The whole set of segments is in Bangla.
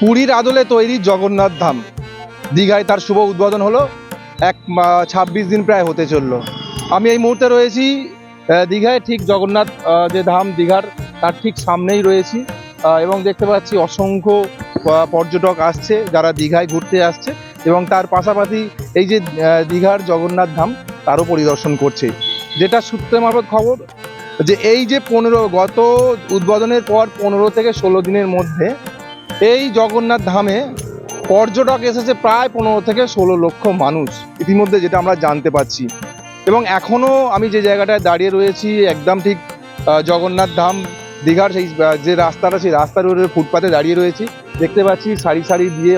পুরীর আদলে তৈরি জগন্নাথ ধাম। দীঘায় তার শুভ উদ্বোধন হলো, এক ছাব্বিশ দিন প্রায় হতে চলল। আমি এই মুহূর্তে রয়েছি দীঘায় ঠিক জগন্নাথ যে ধাম দীঘার, তার ঠিক সামনেই রয়েছি। এবং দেখতে পাচ্ছি অসংখ্য পর্যটক আসছে যারা দীঘায় ঘুরতে আসছে এবং তার পাশাপাশি এই যে দীঘার জগন্নাথ ধাম, তারও পরিদর্শন করছে। যেটা সূত্রে মারফত খবর, যে এই যে পনেরো, গত উদ্বোধনের পর পনেরো থেকে ষোলো দিনের মধ্যে এই জগন্নাথ ধামে পর্যটক এসেছে প্রায় পনেরো থেকে ষোলো লক্ষ মানুষ, ইতিমধ্যে যেটা আমরা জানতে পারছি। এবং এখনও আমি যে জায়গাটায় দাঁড়িয়ে রয়েছি, একদম ঠিক জগন্নাথ ধাম দীঘার সেই যে রাস্তাটা, সেই রাস্তার উপরে ফুটপাতে দাঁড়িয়ে রয়েছি। দেখতে পাচ্ছি সারি সারি দিয়ে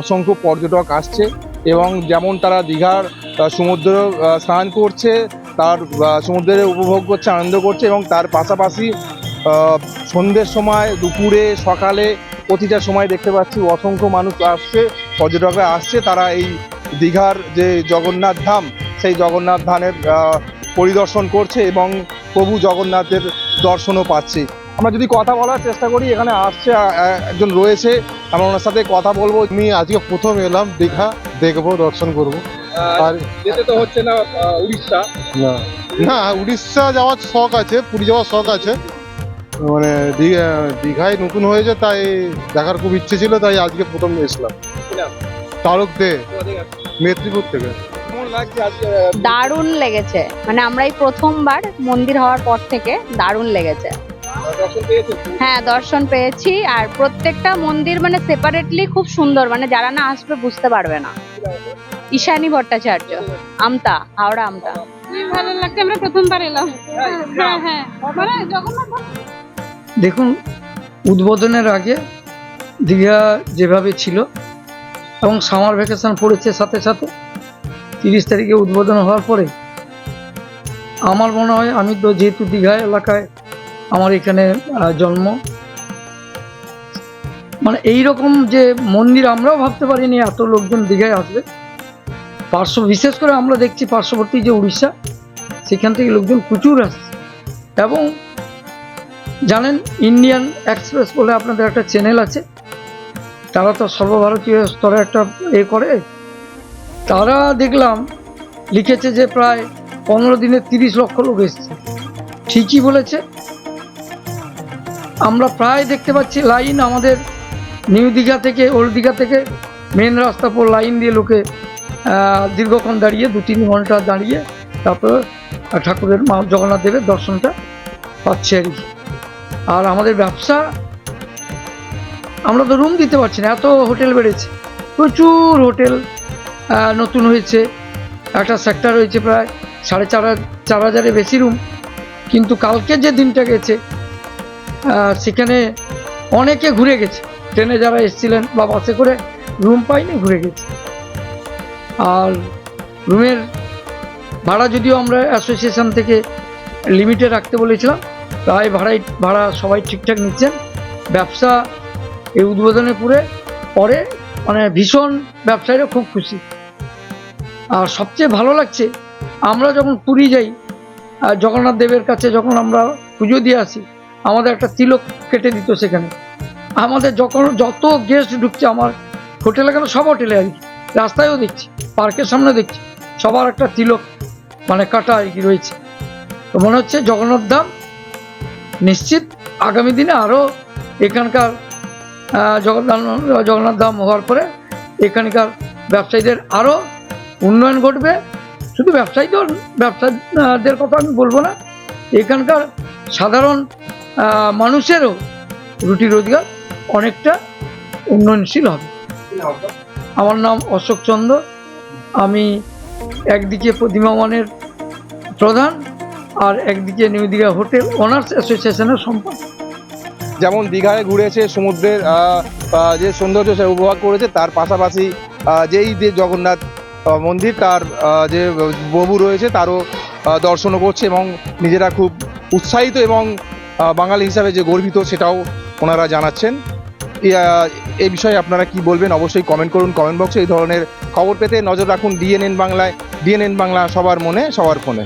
অসংখ্য পর্যটক আসছে এবং যেমন তারা দীঘার সমুদ্র স্নান করছে, তার সমুদ্রে উপভোগ করছে, আনন্দ করছে এবং তার পাশাপাশি সন্ধ্যের সময় দুপুরে, সকালে প্রতিটা সময় দেখতে পাচ্ছি অসংখ্য মানুষ আসছে পর্যটকরা আসছে তারা এই দীঘার যে জগন্নাথ ধাম সেই জগন্নাথ ধামের পরিদর্শন করছে এবং প্রভু জগন্নাথের দর্শনও পাচ্ছে। আমরা যদি কথা বলার চেষ্টা করি এখানে আসছে একজন রয়েছে আমরা ওনার সাথে কথা বলব। আমি আজকে প্রথম এলাম দীঘা দেখব দর্শন করব। আর যেতে তো হচ্ছে না উড়িষ্যা? না। না উড়িষ্যা যাওয়ার শখ আছে পুরী যাওয়ার শখ আছে। মানে দীঘা দীঘায় নতুন হয়েছে তাই দেখার খুব ইচ্ছে ছিল তাই আজকে প্রথম এসলাম। তারক দে মেদিনীপুর থেকে। দারুণ লেগেছে। মানে আমরা এই প্রথমবার মন্দির হওয়ার পর থেকে দারুণ লেগেছে। হ্যাঁ দর্শন পেয়েছি আর প্রত্যেকটা মন্দির মানে সেপারেটলি খুব সুন্দর মানে যারা না আসবে বুঝতে পারবে না। ঈশানী ভট্টাচার্য আমতা হাওড়া আমতা। ভালো লাগছে আমরা প্রথমবার এলাম। হ্যাঁ হ্যাঁ। মানে জগন্নাথ দেখুন, উদ্বোধনের আগে দীঘা যেভাবে ছিল এবং সামার ভ্যাকেশন পড়েছে সাথে সাথে, তিরিশ তারিখে উদ্বোধন হওয়ার পরে, আমার মনে হয় আমি তো যেহেতু দীঘা এলাকায় আমার এখানে জন্ম মানে এই রকম যে মন্দির আমরাও ভাবতে পারিনি এত লোকজন দীঘায় আসবে। পার্শ্ব, বিশেষ করে আমরা দেখছি পার্শ্ববর্তী যে উড়িষ্যা, সেখান থেকে লোকজন প্রচুর আসছে এবং জানেন ইন্ডিয়ান এক্সপ্রেস বলে আপনাদের একটা চ্যানেল আছে। তারা তো সর্বভারতীয় স্তরে একটা এ করে। তারা দেখলাম, লিখেছে যে প্রায় পনেরো দিনে তিরিশ লক্ষ লোক এসছে। ঠিকই বলেছে। আমরা প্রায় দেখতে পাচ্ছি, লাইন আমাদের নিউ দীঘা থেকে, ওল্ড দীঘা থেকে মেন রাস্তা পর লাইন দিয়ে লোকে দীর্ঘক্ষণ দাঁড়িয়ে, দু তিন ঘণ্টা দাঁড়িয়ে, তারপরে ঠাকুরের মা জগন্নাথ দেবের দর্শনটা পাচ্ছে আর কি। আর আমাদের ব্যবসা, আমরা তো রুম দিতে পারছি না, এত হোটেল বেড়েছে। প্রচুর হোটেল নতুন হয়েছে। একটা সেক্টর হয়েছে প্রায় সাড়ে চার চার হাজারের বেশি রুম কিন্তু কালকে যে দিনটা গেছে সেখানে অনেকে ঘুরে গেছে। ট্রেনে যারা এসেছিলেন বা বাসে করে রুম পাইনি, ঘুরে গেছে। আর রুমের ভাড়া যদিও আমরা অ্যাসোসিয়েশন থেকে লিমিটে রাখতে বলেছিলাম প্রায় ভাড়াই, ভাড়া সবাই ঠিকঠাক নিচ্ছেন ব্যবসা এই উদ্বোধনের পরে পরে মানে ভীষণ ব্যবসায়ীরা খুব খুশি। আর সবচেয়ে ভালো লাগছে, আমরা যখন পুরী যাই জগন্নাথ দেবের কাছে যখন আমরা পুজো দিয়ে আসি, আমাদের একটা তিলক কেটে দিত সেখানে। আমাদের যখন যত গেস্ট ঢুকছে আমার হোটেলে কেন সব হোটেলে আর কি। রাস্তায়ও দেখছি, পার্কের সামনে দেখছি, সবার একটা তিলক মানে কাটা আর কি রয়েছে। তো মনে হচ্ছে জগন্নাথ ধাম নিশ্চিত আগামী দিনে আরও এখানকার জগন্নাথ জগন্নাথ ধাম হওয়ার পরে এখানকার ব্যবসায়ীদের আরও উন্নয়ন ঘটবে। শুধু ব্যবসায়ীদের ব্যবসায়ীদের কথা আমি বলব না, এখানকার সাধারণ মানুষেরও রুটি রোজগার অনেকটা উন্নয়নশীল হবে। আমার নাম অশোক চন্দ্র, আমি একদিকে প্রতিমামানের প্রধান আর একদিকে নিউ দীঘা হোটেল ওনার্স অ্যাসোসিয়েশনের সম্পাদক যেমন দীঘায় ঘুরেছে, সমুদ্রের যে সৌন্দর্য সে উপভোগ করেছে, তার পাশাপাশি যেই যে জগন্নাথ মন্দির, তার যে প্রভু রয়েছে, তারও দর্শনও করছে এবং নিজেরা খুব উৎসাহিত এবং বাঙালি হিসাবে যে গর্বিত সেটাও ওনারা জানাচ্ছেন। এই বিষয়ে আপনারা কি বলবেন? অবশ্যই কমেন্ট করুন কমেন্ট বক্সে এই ধরনের খবর পেতে নজর রাখুন ডিএনএন বাংলায় ডিএনএন বাংলা সবার মনে, সবার ফোনে।